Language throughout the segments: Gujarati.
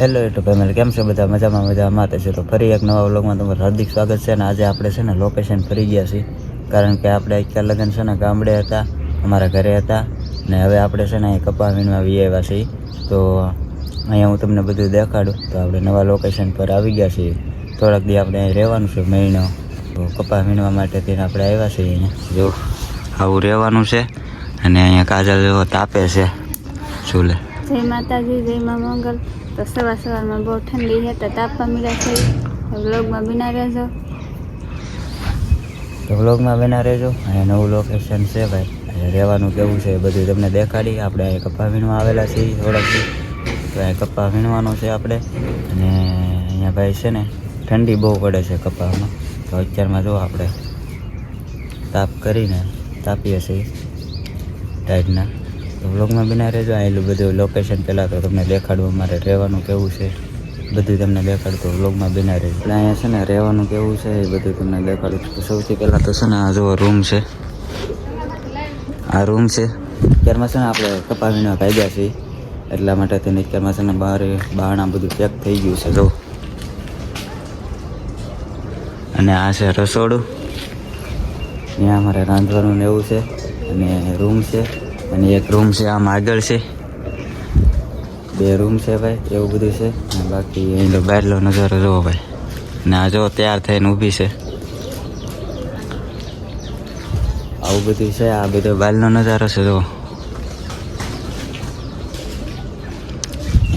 હેલો યુટ્યુબ ફેમિલી કેમ છો બધા? મજામાં મજામાં. તો છે તો ફરી એક નવા વ્લોગમાં તમારું હાર્દિક સ્વાગત છે અને આજે આપણે છે ને લોકેશન ફરી ગયા છીએ. કારણ કે આપણે અત્યાર લગ્ન છે ને ગામડે હતા, અમારા ઘરે હતા ને હવે આપણે છે ને અહીં કપા વીણવા વી આવ્યા છીએ. તો અહીંયા હું તમને બધું દેખાડું. તો આપણે નવા લોકેશન પર આવી ગયા છીએ. થોડાક દી આપણે અહીં રહેવાનું છે, મહિનો. તો કપા વીણવા માટે તેને આપણે આવ્યા છીએ અહીંયા. જો, આવું રહેવાનું છે અને અહીંયા કાજલ તાપે છે. ચૂલે જય માતાજી, જય મા મંગલ. તો સવાર સવારમાં બહુ ઠંડી છે તો તાપવા મળ્યા છે. વ્લોગમાં બિના રહેજો. તો વ્લોગમાં બિના રહેજો. અને નવું લોકેશન છે ભાઈ. રહેવાનું કેવું છે એ બધું તમને દેખાડી. આપણે અહીં કપા વીણવા આવેલા છીએ થોડાકથી તો અહીં કપા વીણવાનું છે આપણે. અને અહીંયા ભાઈ છે ને, ઠંડી બહુ પડે છે કપામાં તો અત્યારમાં જો આપણે તાપ કરીને તાપીએ છીએ. ટાઈટના. વ્લોગમાં બિના રહેજો આવેલું બધું લોકેશન પહેલાં તો તમને દેખાડવું મારે રહેવાનું કેવું છે. બધું તમને દેખાડતો વ્લોગમાં બિના રહેજો. એટલે અહીંયા છે ને રહેવાનું કેવું છે, એ બધું તમને દેખાડું સૌથી પહેલાં તો છે ને આ જો રૂમ છે. આ રૂમ છે. અત્યારમાં છે ને આપણે કપાવીના કાયદા છીએ. એટલા માટે તેને અત્યારમાં છે ને બહાર બહાણા બધું પેક થઈ ગયું છે જો અને આ છે રસોડું. ત્યાં અમારે રાંધવાનું ને એવું છે. અને રૂમ છે. અને એક રૂમ છે, આમ આગળ છે. બે રૂમ છે ભાઈ, એવું બધું છે. બાકી અહીં બહારલો નજારો જોવો ભાઈ. ને આ જો તૈયાર થઈને ઊભી છે. આવું બધું છે, આ બધો બહારનો નજારો છે જો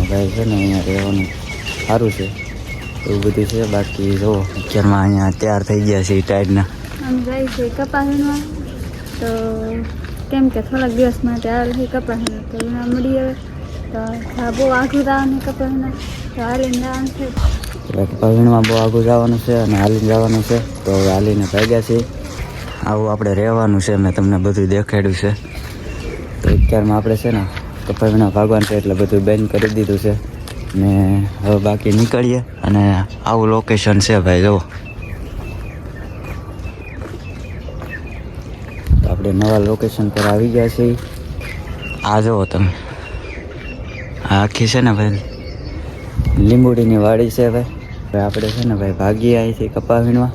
ભાઈ છે ને અહીંયા રહેવાનું સારું છે. એવું બધું છે, બાકી જો અત્યારમાં અહીંયા તૈયાર થઈ ગયા છે ટાઈડના આમ જાય છે કપા વીણવા તો કેમ કે થોડાક દિવસ માટે આવે છે કપડાં તો વીણવા મળી આવે. તો બહુ આઘું જવાનું કપા વીણવા તો હાલીને જવાનું છે. કપા બહુ આગળ જવાનું છે અને હાલીને જવાનું છે. તો હવે હાલીને ભાગ્યા છીએ. આવું આપણે રહેવાનું છે મેં તમને બધું દેખાડ્યું છે. તો અત્યારમાં આપણે છે ને કપા વીણા ભાગવાનું છે એટલે બધું બેન કરી દીધું છે. ને હવે બાકી નીકળીએ અને આવું લોકેશન છે ભાઈ, જુઓ. આપણે નવા લોકેશન પર આવી ગયા છીએ. આ જુઓ તમે. આ આખી છે ને ભાઈ લીંબુડીની વાડી છે ભાઈ હવે આપણે છે ને ભાઈ ભાગી આવી છે કપા વીણવા.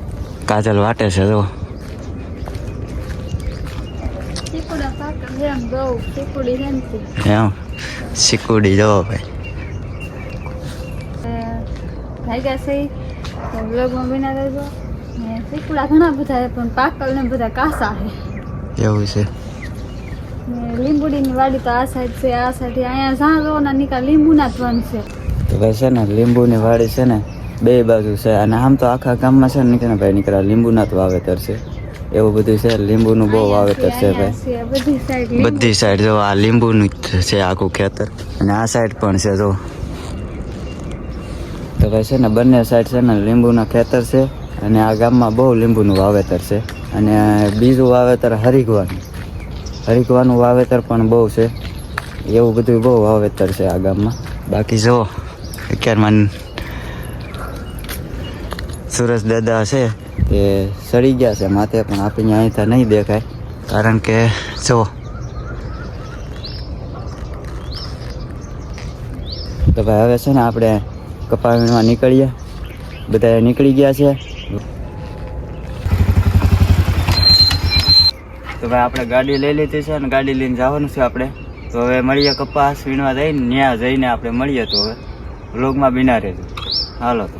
કાજલ વાટે છે જો ચીકુડા પાક એમ બહુ ચીકુડી છે ને તે. એમ શીકુડી જો ભાઈ. વ્લોગમાં બિના રહેજો. ને ઘણા બધા પણ પાકલ ને બધા કાસા છે. એવું છે. લીંબુડીની વાડી તો આ સાઈડ છે આ સાઈડ અહીંયા જ્યાં ના નીકળ લીંબુના ત્રણ છે. ભાઈ છે ને લીંબુની વાડી છે ને બે બાજુ છે. અને આમ તો આખા ગામમાં છે ને નીકળે ભાઈ નીકળે. લીંબુના તો વાવેતર છે. એવું બધું છે લીંબુનું બહુ વાવેતર છે ભાઈ. બધી સાઈડ બધી સાઈડ જો આ લીંબુનું જ છે આખું ખેતર. અને આ સાઈડ પણ છે જો. તો ભાઈ છે ને બંને સાઈડ છે ને લીંબુના ખેતર છે. અને આ ગામમાં બહુ લીંબુનું વાવેતર છે. અને બીજું વાવેતર હરિગવાનું હરિગવાનું વાવેતર પણ બહુ છે. એવું બધું બહુ વાવેતર છે આ ગામમાં. બાકી જો, અત્યારમાં સુરજ દાદા છે તે સડી ગયા છે માથે, પણ આપણને અહીંથી નહીં દેખાય. કારણ કે જો, તો ભાઈ હવે છે ને આપણે કપા નીકળીએ. બધા નીકળી ગયા છે. તો ભાઈ આપણે ગાડી લઈ લીધી છે અને ગાડી લઈને જવાનું છે આપણે. તો હવે મળીએ કપાસ વીણવા જઈને ત્યાં જઈને આપણે મળીએ તો હવે. વ્લોગમાં બિના રહેજો. હાલો તો.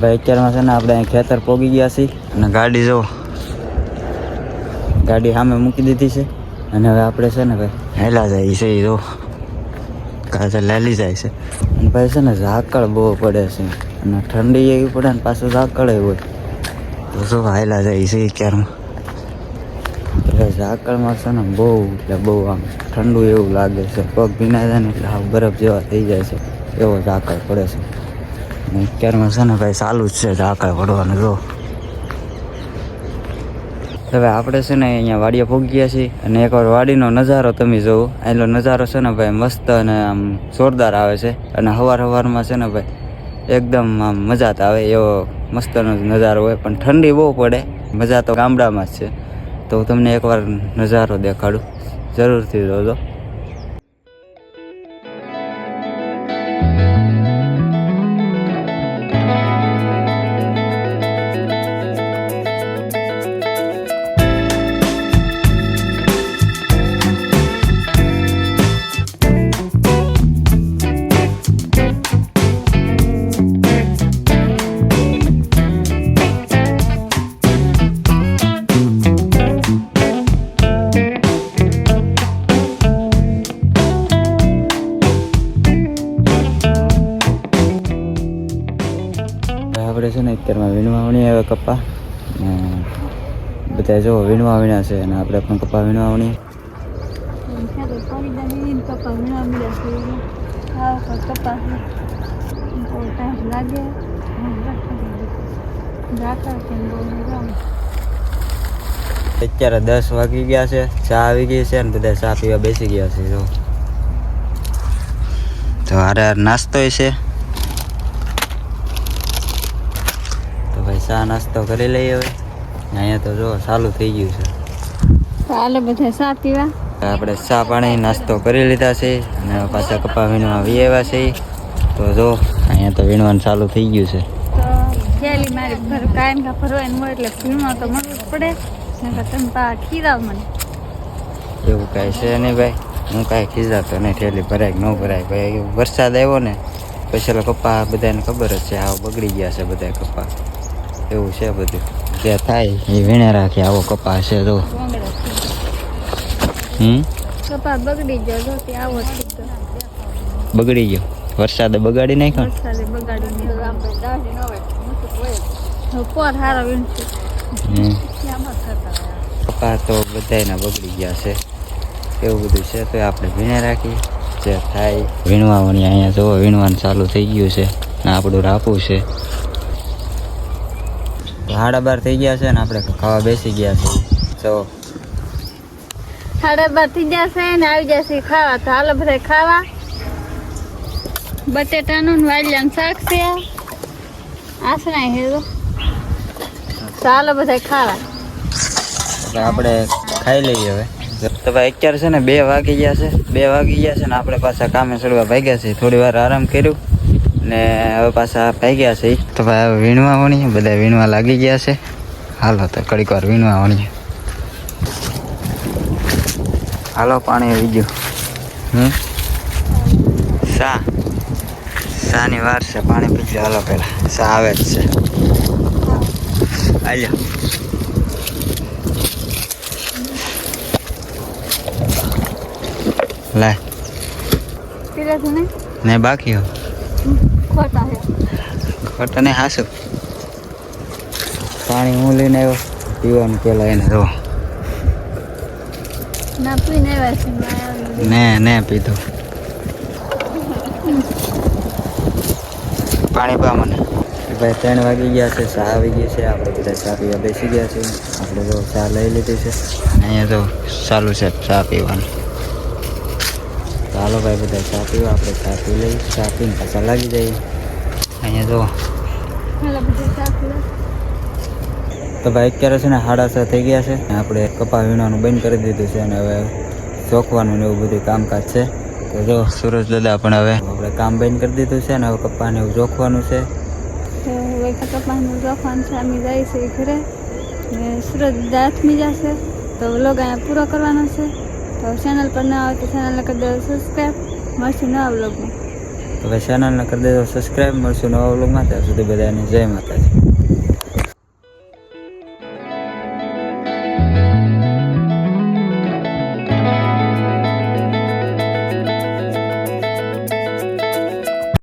ભાઈ અત્યારમાં છે ને આપણે અહીં ખેતર પોગી ગયા છીએ અને ગાડી જો, ગાડી સામે મૂકી દીધી છે. અને હવે આપણે છે ને ભાઈ હેલા જાય છે એ જો. કાચા લેલી જાય છે. અને ભાઈ છે ને ઝાકળ બહુ પડે છે. અને ઠંડી એવી પડે ને પાછું ઝાકળ હોય. તો શું હાયલા જાય છે ક્યારમાં એટલે ઝાકળમાં છે ને બહુ, એટલે બહુ આમ ઠંડુ એવું લાગે છે. પગ ભીના જાય ને એટલે આ બરફ જેવા થઈ જાય છે. એવો ઝાકળ પડે છે. અત્યારમાં છે ને ભાઈ ચાલુ જ છે ઝાકળ પડવાનું, જો. હવે આપણે છે ને અહીંયા વાડીએ પહોંચ્યા છીએ અને એકવાર વાડીનો નજારો તમે જોવો. અહીંનો નજારો છે ને ભાઈ મસ્ત અને આમ જોરદાર આવે છે. અને સવાર સવારમાં છે ને ભાઈ એકદમ આમ મજા આવે એવો મસ્તનો નજારો હોય. પણ ઠંડી બહુ પડે. મજા તો ગામડામાં જ છે. તો હું તમને એકવાર નજારો દેખાડું. જરૂરથી જોજો. આપણે છે ને, અત્યારમાં વીણવા વણી આવે કપ્પા. બધા જો વીણવા વીણ્યા છે અને આપણે પણ કપ્પા વીણવા આવે. અત્યારે દસ વાગી ગયા છે, ચા આવી ગઈ છે ને બધા ચા પીવા બેસી ગયા છે, જો. તો હારે નાસ્તો છે તો ભાઈ ચા નાસ્તો કરી લઈએ હવે. અહીંયા તો જો ચાલુ થઈ ગયું છે. ચાલો બધા ચા પીવા. આપણે ચા પાણી નાસ્તો કરી લીધા છે અને પાછા કપા વીણવા આવી આવ્યા છે. તો જો અહીંયા તો વીણવાનું ચાલુ થઈ ગયું છે. થેલી મારી ભર કાયમ કા ભરવાની હોય એટલે ભીણવા તો મળવું પડે. નકર તમે પા ખીરાવ મને. એવું કાંઈ છે નહીં ભાઈ. હું કાંઈ ખીજાતો નહીં. થેલી ભરાય ન ભરાય ભાઈ. એવું વરસાદ આવ્યો ને પછી પપ્પા બધાને ખબર જ છે આવો બગડી ગયા છે બધા કપા. એવું છે બધું. જે થાય એ વીણે રાખે આવો કપા છે તો હમ? કપા બગડી ગયો જો તે આવો બગડી ગયો. વરસાદે બગાડી નાખ્યો? વરસાદે બગાડી પોર હારો વીણશું. કપા તો બધાયના બગડી ગયા છે. એવું બધું છે તો આપણે વીણે રાખી જે થાય વીણવાની અહીંયા જો વીણવાનું ચાલુ થઈ ગયું છે. ને આપણું રાપું છે. સાડા બાર થઈ ગયા છે ને આપણે ખાવા બેસી ગયા છે. તો સાડા બાર થઈ ગયા છે ને આવી જશે ખાવા. તો હાલો બધા ખાવા. બટેટાનું ને શાક છે. આસણા હેરો ચાલો બધા ખાવા. એટલે આપણે ખાઈ લઈએ હવે. તો ભાઈ અત્યારે છે ને બે વાગી ગયા છે. બે વાગી ગયા છે ને આપણે પાછા કામે ચડવા ભાગ્યા છે થોડી વાર આરામ કર્યું. ને હવે પાછા ભાગ્યા છે. ઈ. તો ભાઈ હવે વીણવા વણીએ બધા વીણવા લાગી ગયા છે. હાલો તો કડીક વાર વીણવા વણીએ હાલો પાણી આવી ગયું. હમ? સા સાની વાર છે પાણી પી હાલો પેલા. સા આવે જ છે. હાલ્યો લાય. ને? ને બાકી હો ખોટા છે. ખોટા ને હાસુ. પાણી હું લઈને આવ્યો પીવાનું પેલા એને જો ના પીને આવ્યા છે ને ને પીધું. પાણી પા મને. ભાઈ ત્રણ વાગી ગયા છે ચા આવી ગઈ છે આપણે બધા ચા પીવા બેસી ગયા છે. આપણે તો ચા લઈ લીધી છે. અહીંયા તો ચાલુ છે ચા પીવાનું. ચાલો ભાઈ બધા ચા પીવા. આપણે ચા પી લઈ ચા પીને પાછા લાગી જઈએ. અહીંયા જો હાલો બધા ચા પીવા તો ભાઈ અત્યારે છે ને સાડા છ થઈ ગયા છે. આપણે કપા વીણવાનું બંધ કરી દીધું છે અને હવે ચોકવાનું ને એવું બધું કામકાજ છે. તો જો સુરજ દાદા પણ હવે આપણે કામ બંધ કરી દીધું છે અને હવે કપાને એવું જોખવાનું છે. કપાસનું જોખવાનું છે. અમે છે ઘરે. સુરત દાંતમી જશે. તો વ્લોગ અહીંયા પૂરો કરવાનો છે. તો ચેનલ પર ના આવે તો ચેનલને કરી દેજો સબસ્ક્રાઈબ મળશું નવા વ્લોગમાં ભાઈ ચેનલને કરી દેજો સબસ્ક્રાઈબ મળશું નવા વ્લોગમાં ત્યાં સુધી બધાને જય માતાજી.